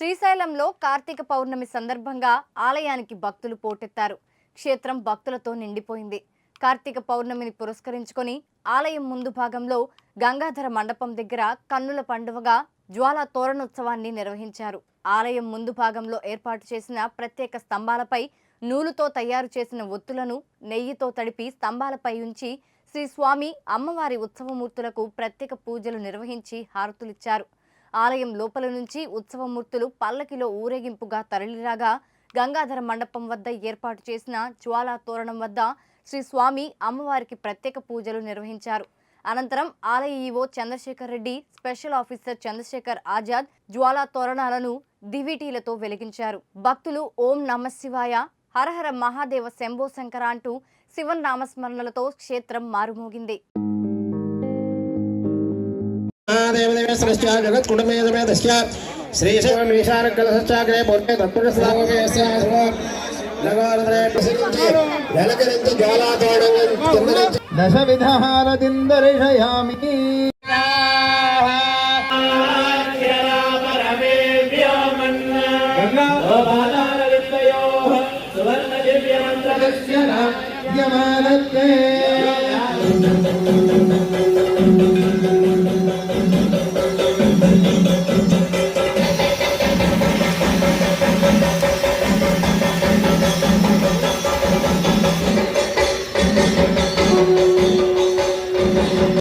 శ్రీశైలంలో కార్తీక పౌర్ణమి సందర్భంగా ఆలయానికి భక్తులు పోటెత్తారు. క్షేత్రం భక్తులతో నిండిపోయింది. కార్తీక పౌర్ణమిని పురస్కరించుకొని ఆలయం ముందు భాగంలో గంగాధర మండపం దగ్గర కన్నుల పండువగా జ్వాలా తోరణోత్సవాన్ని నిర్వహించారు. ఆలయం ముందు భాగంలో ఏర్పాటు చేసిన ప్రత్యేక స్తంభాలపై నూలుతో తయారు చేసిన ఒత్తులను నెయ్యితో తడిపి స్తంభాలపై ఉంచి శ్రీ స్వామి అమ్మవారి ఉత్సవమూర్తులకు ప్రత్యేక పూజలు నిర్వహించి హారతులిచ్చారు. ఆలయం లోపల నుంచి ఉత్సవమూర్తులు పల్లకిలో ఊరేగింపుగా తరలిరాగా గంగాధర మండపం వద్ద ఏర్పాటు చేసిన జ్వాలా తోరణం వద్ద శ్రీ స్వామి అమ్మవారికి ప్రత్యేక పూజలు నిర్వహించారు. అనంతరం ఆలయ EO Chandrashekar Reddy special officer Chandrashekar Azad జ్వాలా తోరణాలను దివిటీలతో వెలిగించారు. భక్తులు ఓం నమ శివాయ హరహర మహాదేవ శంభో శంకర అంటూ శివన్ నామస్మరణలతో క్షేత్రం మారుమోగింది. దేవదేవేశ్వరశ్చ జగత్కుటుంబేదమేదశ్చ శ్రీశైవమీశానకలశ్చాగ్రే పూర్వే కింద దశ విధారదిం దర్శయామి యమానత్తే.